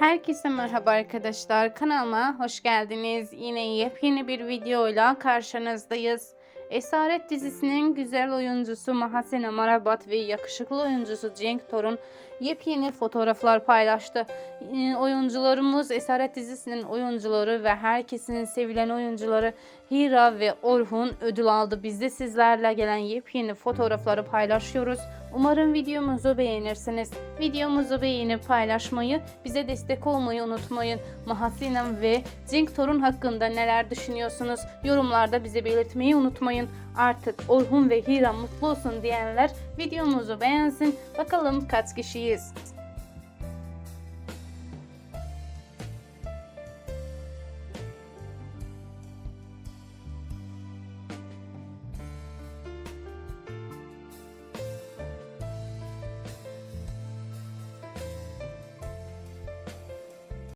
Herkese merhaba arkadaşlar. Kanalıma hoş geldiniz. Yine yepyeni bir videoyla karşınızdayız. Esaret dizisinin güzel oyuncusu Mahasene Marabat ve yakışıklı oyuncusu Cenk Torun yepyeni fotoğraflar paylaştı. Ee, Oyuncularımız Esaret dizisinin oyuncuları ve herkesin sevilen oyuncuları Hira ve Orhun ödül aldı. Biz de sizlerle gelen yepyeni fotoğrafları paylaşıyoruz. Umarım videomuzu beğenirsiniz. Videomuzu beğenip paylaşmayı, bize destek olmayı unutmayın. Mahasinem ve Cenk Torun hakkında neler düşünüyorsunuz? Yorumlarda bize belirtmeyi unutmayın. Artık Orhun ve Hira mutlu olsun diyenler videomuzu beğensin. Bakalım kaç kişiyiz?